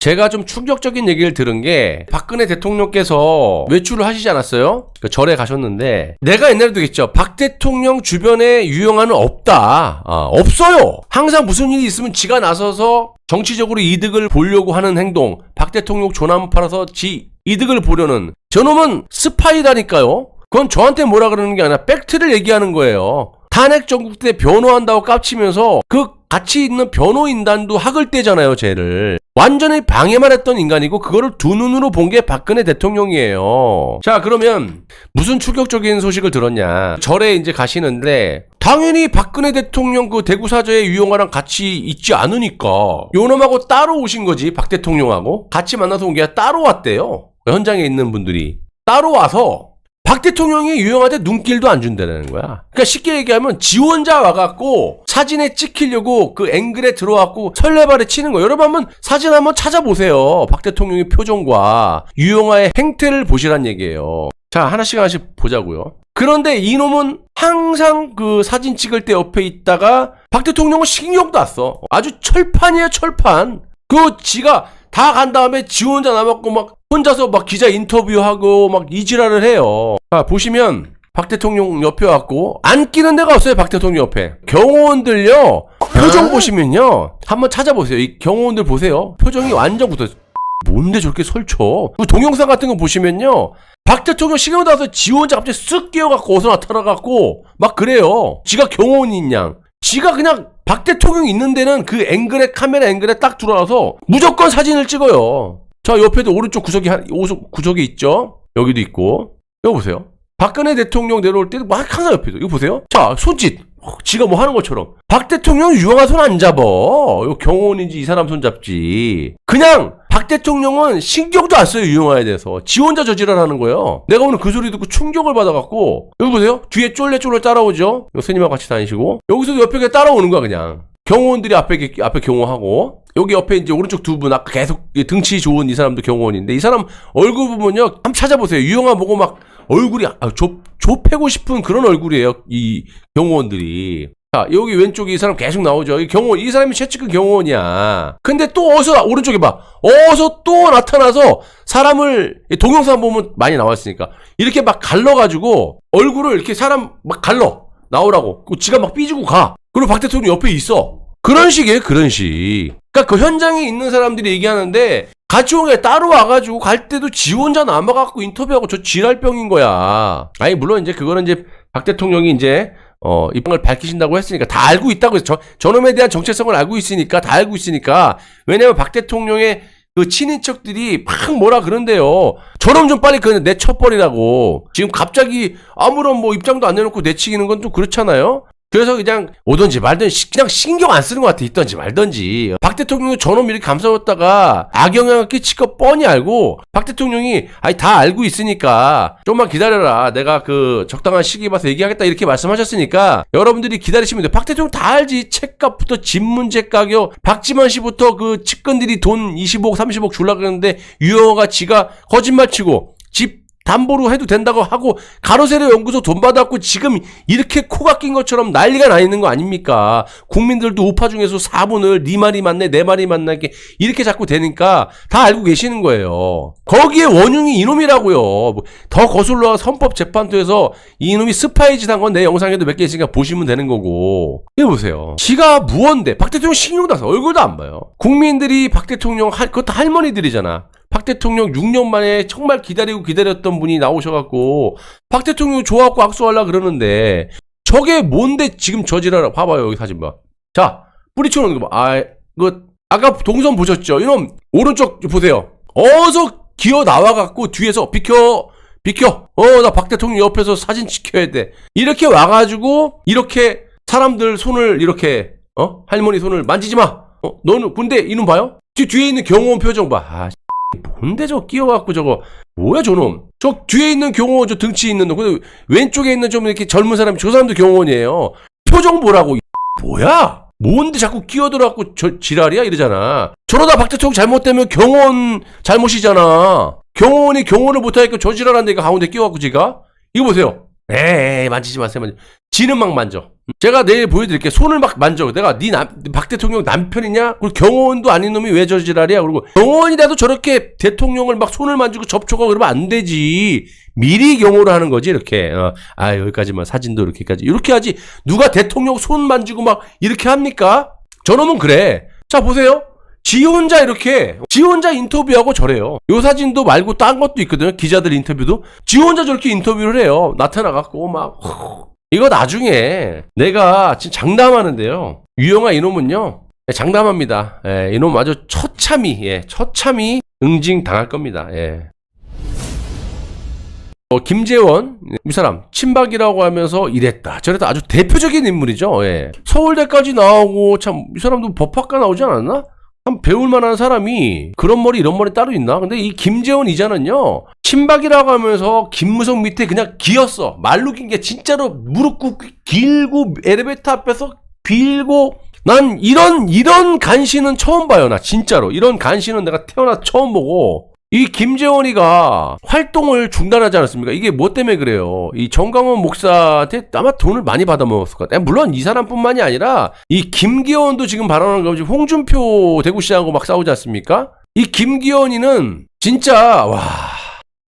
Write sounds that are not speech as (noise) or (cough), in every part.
제가 좀 충격적인 얘기를 들은 게 박근혜 대통령께서 외출을 하시지 않았어요? 그 절에 가셨는데 내가 옛날에도 얘기했죠. 박 대통령 주변에 유영아는 없다. 아, 없어요. 항상 무슨 일이 있으면 지가 나서서 정치적으로 이득을 보려고 하는 행동. 박 대통령 조남 팔아서 지 이득을 보려는 저놈은 스파이다니까요. 그건 저한테 뭐라 그러는 게 아니라 팩트를 얘기하는 거예요. 탄핵 정국 때 변호한다고 깝치면서 그 같이 있는 변호인단도 학을 떼잖아요, 쟤를. 완전히 방해만 했던 인간이고 그거를 두 눈으로 본 게 박근혜 대통령이에요. 자, 그러면 무슨 충격적인 소식을 들었냐? 절에 이제 가시는데 당연히 박근혜 대통령 그 대구 사저의 유영아랑 같이 있지 않으니까 요놈하고 따로 오신 거지, 박 대통령하고 같이 만나서 온 게 따로 왔대요. 현장에 있는 분들이 따로 와서 박 대통령이 유영한테 눈길도 안 준다는 거야. 그러니까 쉽게 얘기하면 지원자 와갖고 사진에 찍히려고 그 앵글에 들어왔고 설레발에 치는 거. 여러분 한번 사진 한번 찾아보세요. 박 대통령의 표정과 유영아의 행태를 보시란 얘기예요. 자 하나씩 하나씩 보자고요. 그런데 이놈은 항상 그 사진 찍을 때 옆에 있다가 박 대통령은 신경도 안 써. 아주 철판이에요 철판. 그 지가 다 간 다음에 지 혼자 남았고 막 혼자서 막 기자 인터뷰하고 막 이지랄을 해요. 자, 보시면 박 대통령 옆에 왔고 안 끼는 데가 없어요. 박 대통령 옆에. 경호원들요. 표정 보시면요. 한번 찾아보세요. 이 경호원들 보세요. 표정이 완전 붙어. 뭔데 저렇게 설쳐? 그 동영상 같은 거 보시면요. 박 대통령 신경 나서 지 혼자 갑자기 쓱 끼어갖고 어서 나타나갖고 막 그래요. 지가 경호원인 양. 지가 그냥 박 대통령 있는 데는 그 앵글에 카메라 앵글에 딱 들어와서 무조건 사진을 찍어요. 자 옆에도 오른쪽 구석이 한 구석이 있죠. 여기도 있고 이거 보세요. 박근혜 대통령 내려올 때도 막 항상 옆에도 이거 보세요. 자 손짓. 어, 지가 뭐 하는 것처럼 박 대통령 유영아 손 안 잡어. 이거 경호원인지 이 사람 손 잡지. 그냥 박 대통령은 신경도 안 써요 유영아에 대해서. 지 혼자 저지랄하는 거예요. 내가 오늘 그 소리 듣고 충격을 받아갖고 여기 보세요. 뒤에 쫄래쫄래 따라오죠. 요 스님하고 같이 다니시고 여기서도 옆에 그냥 따라오는 거야 그냥. 경호원들이 앞에 앞에 경호하고 여기 옆에 이제 오른쪽 두 분 아까 계속 등치 좋은 이 사람도 경호원인데 이 사람 얼굴 보면요 한번 찾아보세요 유영아 보고 막 얼굴이 아, 좁 좁히고 싶은 그런 얼굴이에요 이 경호원들이. 자 여기 왼쪽에 이 사람 계속 나오죠. 이 경호원 이 사람이 최측근 경호원이야. 근데 또 어서 오른쪽에 봐. 어서 또 나타나서 사람을 이 동영상 보면 많이 나왔으니까. 이렇게 막 갈라가지고 얼굴을 이렇게 사람 막 갈러. 나오라고. 그 지가 막 삐지고 가. 그리고 박 대통령 옆에 있어. 그런 식이에요 그런 식. 그러니까 그 현장에 있는 사람들이 얘기하는데 게 따로 와가지고 갈 때도 지 혼자 남아갖고 인터뷰하고 저 지랄병인 거야. 아니 물론 이제 그거는 이제 박 대통령이 이제 어 입장을 밝히신다고 했으니까 다 알고 있다고 해서 저 저놈에 대한 정체성을 알고 있으니까 다 알고 있으니까 왜냐면 박 대통령의 그 친인척들이 막 뭐라 그런데요. 저놈 좀 빨리 그내 쳐버리라고. 지금 갑자기 아무런 뭐 입장도 안 내놓고 내치기는 건 좀 그렇잖아요. 그래서 그냥 오든지 말든지 그냥 신경 안 쓰는 것 같아 있던지 말던지. 박 대통령이 저놈 이렇게 감싸웠다가 악영향을 끼칠 거 뻔히 알고 박 대통령이 아니 다 알고 있으니까 좀만 기다려라. 내가 그 적당한 시기 봐서 얘기하겠다 이렇게 말씀하셨으니까 여러분들이 기다리시면 돼박 대통령 다 알지. 책값부터 집 문제 가격. 박지만 씨부터 그 측근들이 돈 20억 30억 줄라 그랬는데 유영호가 지가 거짓말 치고 집 담보로 해도 된다고 하고 가로세로 연구소 돈 받았고 지금 이렇게 코가 낀 것처럼 난리가 나 있는 거 아닙니까? 국민들도 우파 중에서 4분을 네 말이 맞네 내 말이 맞나 이렇게 이렇게 자꾸 되니까 다 알고 계시는 거예요. 거기에 원흉이 이놈이라고요. 뭐더 거슬러 헌법재판소에서 이놈이 스파이 짓한 건 내 영상에도 몇 개 있으니까 보시면 되는 거고. 이거 보세요. 지가 무언데 박 대통령 신경도 안 써. 얼굴도 안 봐요. 국민들이 박 대통령 할 그것도 할머니들이잖아. 박 대통령 6년 만에 정말 기다리고 기다렸던 분이 나오셔갖고 박 대통령 좋아갖고 악수하려 그러는데 저게 뭔데 지금 저지랄 봐봐요 여기 사진 봐. 자 뿌리쳐놓는 거 봐. 아 이거 아까 동선 보셨죠? 이놈 오른쪽 보세요. 어서 기어 나와갖고 뒤에서 비켜 비켜. 어 나 박 대통령 옆에서 사진 찍혀야 돼. 이렇게 와가지고 이렇게 사람들 손을 이렇게 어 할머니 손을 만지지 마. 어 너는 근데 이놈 봐요? 뒤 뒤에 있는 경호원 표정 봐. 아, 뭔데 저거 끼어갖고 저거. 뭐야 저놈? 저 뒤에 있는 경호원 저 등치 있는 놈. 왼쪽에 있는 좀 이렇게 젊은 사람이 저 사람도 경호원이에요. 표정 보라고 이 (laughs) 뭐야? 뭔데 자꾸 끼어들어갖고 저 지랄이야? 이러잖아. 저러다 박 대통령 잘못되면 경호원 잘못이잖아. 경호원이 경호를 못하니까 저 지랄한데 이거 가운데 끼어갖고 지가? 이거 보세요. 에이 만지지 마세요 만지 지는 막 만져. 제가 내일 보여드릴게. 손을 막 만져. 내가 네 남, 박 대통령 남편이냐? 그리고 경호원도 아닌 놈이 왜 저 지랄이야? 그리고 경호원이라도 저렇게 대통령을 막 손을 만지고 접촉하고 그러면 안 되지. 미리 경호를 하는 거지, 이렇게. 어, 아, 여기까지만 사진도 이렇게까지. 이렇게 하지. 누가 대통령 손 만지고 막 이렇게 합니까? 저놈은 그래. 자, 보세요. 지 혼자 이렇게, 지 혼자 인터뷰하고 저래요. 요 사진도 말고 딴 것도 있거든요. 기자들 인터뷰도. 지 혼자 저렇게 인터뷰를 해요. 나타나 갖고 막, 이거 나중에 내가 지금 장담하는데요. 유영아 이놈은요. 예, 장담합니다. 예, 이놈 아주 처참히, 예, 처참히 응징 당할 겁니다. 예. 어, 김재원 이 사람 친박이라고 하면서 이랬다 저랬다 아주 대표적인 인물이죠. 예. 서울대까지 나오고 참 이 사람도 법학과 나오지 않았나? 참 배울 만한 사람이 그런 머리 이런 머리 따로 있나? 근데 이 김재원 이자는요 친박이라고 하면서 김무성 밑에 그냥 기었어 말로 긴 게 진짜로 무릎 꿇고 길고 엘리베이터 앞에서 빌고 난 이런 이런 간신은 처음 봐요 나 진짜로 이런 간신은 내가 태어나 처음 보고 이 김재원이가 활동을 중단하지 않았습니까? 이게 뭐 때문에 그래요? 이 정강원 목사한테 아마 돈을 많이 받아먹었을 것 같아요. 물론 이 사람뿐만이 아니라 이 김기현도 지금 발언한 거 지금 홍준표 대구시장하고 막 싸우지 않습니까? 이 김기현이는 진짜 와.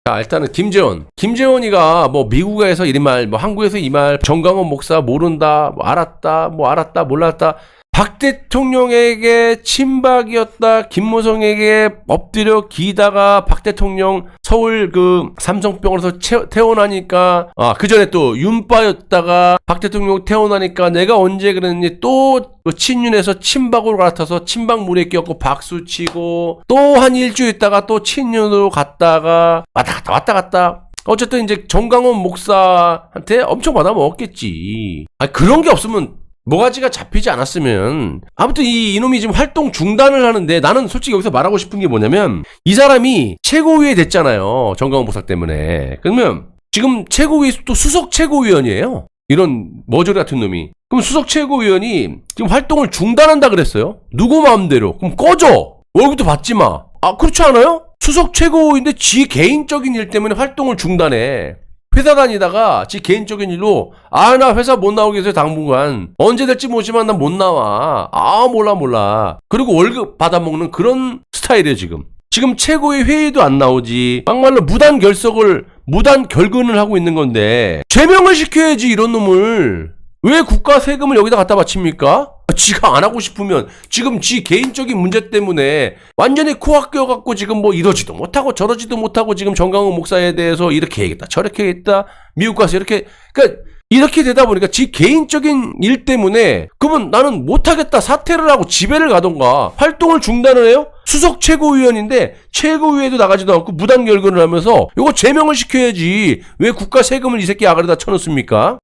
자, 일단은 김재원. 김재원이가 뭐 미국에서 이 말, 뭐 한국에서 이 말, 정강원 목사 모른다, 뭐 알았다, 뭐 알았다, 몰랐다. 박 대통령에게 친박이었다. 김무성에게 엎드려 기다가 박 대통령 서울 그 삼성병원에서 채- 퇴원하니까 아, 그 전에 또 윤빠였다가 박 대통령 퇴원하니까 내가 언제 그랬니 또그 친윤에서 친박으로 갈아타서 친박 물에 끼었고 박수 치고 또 한 일주일 있다가 또 친윤으로 갔다가 왔다 갔다 왔다 갔다 어쨌든 이제 정강원 목사한테 엄청 받아 먹었겠지. 아 그런 게 없으면 모가지가 잡히지 않았으면 아무튼 이 이놈이 지금 활동 중단을 하는데 나는 솔직히 여기서 말하고 싶은 게 뭐냐면 이 사람이 최고위에 됐잖아요. 정강원 목사 때문에. 그러면 지금 최고위 또 수석 최고위원이에요. 이런 머저리 같은 놈이. 그럼 수석 최고위원이 지금 활동을 중단한다 그랬어요? 누구 마음대로? 그럼 꺼져! 월급도 받지 마 아 그렇지 않아요? 수석 최고인데 지 개인적인 일 때문에 활동을 중단해 회사 다니다가 지 개인적인 일로 아 나 회사 못 나오겠어요 당분간 언제 될지 모르지만 난 못 나와. 아 몰라 몰라. 그리고 월급 받아먹는 그런 스타일이에요 지금. 지금 최고의 회의도 안 나오지. 막말로 무단 결석을 무단 결근을 하고 있는 건데 제명을 시켜야지 이런 놈을. 왜 국가 세금을 여기다 갖다 바칩니까? 지가 안 하고 싶으면 지금 지 개인적인 문제 때문에 완전히 코앞 껴갖고 지금 뭐 이러지도 못하고 저러지도 못하고 지금 정강훈 목사에 대해서 이렇게 얘기했다 저렇게 얘기했다 미국 가서 이렇게 그러니까 이렇게 되다 보니까 지 개인적인 일 때문에 그러면 나는 못하겠다 사퇴를 하고 집회를 가던가 활동을 중단을 해요? 수석 최고위원인데 최고위에도 나가지도 않고 무단 결근을 하면서 이거 제명을 시켜야지 왜 국가 세금을 이 새끼 아가리다 쳐넣습니까?